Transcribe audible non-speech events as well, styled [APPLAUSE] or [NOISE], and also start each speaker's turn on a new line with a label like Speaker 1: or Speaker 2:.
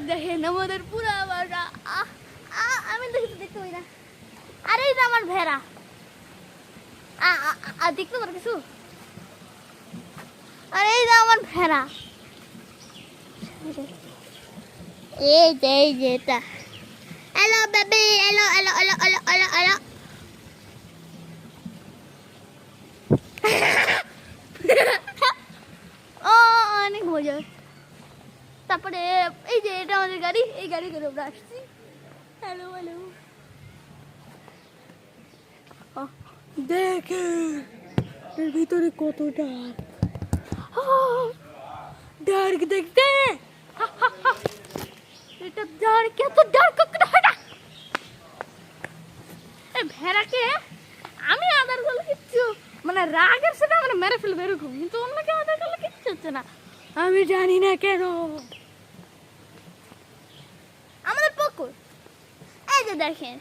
Speaker 1: এইবার দেখেন আমাদের পুরা বাসা আমি দেখতে পাই না। আরে এটা আমার ভেড়া। দেখতে পারো কিছু? আরে এই যে আমার ভেড়া। এই যে এই যে এটা। Hello baby hello hello hello hello hello hello ও, অনেক মজা। তারপরে এই যে এটা আমাদের গাড়ি এই গাড়ি করে আমরা আসছি। হ্যালো হ্যালো
Speaker 2: দেখে এর ভিতরে কত ডার্ক ডার্ক দেখতে। [LAUGHS]
Speaker 1: এটা ডার্ক এত ডার্ক করে হয় না। এই ভেড়াকে আমি আদার করলে কিচ্ছু মানে রাগের সাথে মানে মেরে ফেলবে এরকম কিন্তু অন্যকে আদার করলে কিচ্ছু হচ্ছে না।
Speaker 2: আমি জানি না কেন
Speaker 1: আমাদের পুকুর এই যে দেখেন।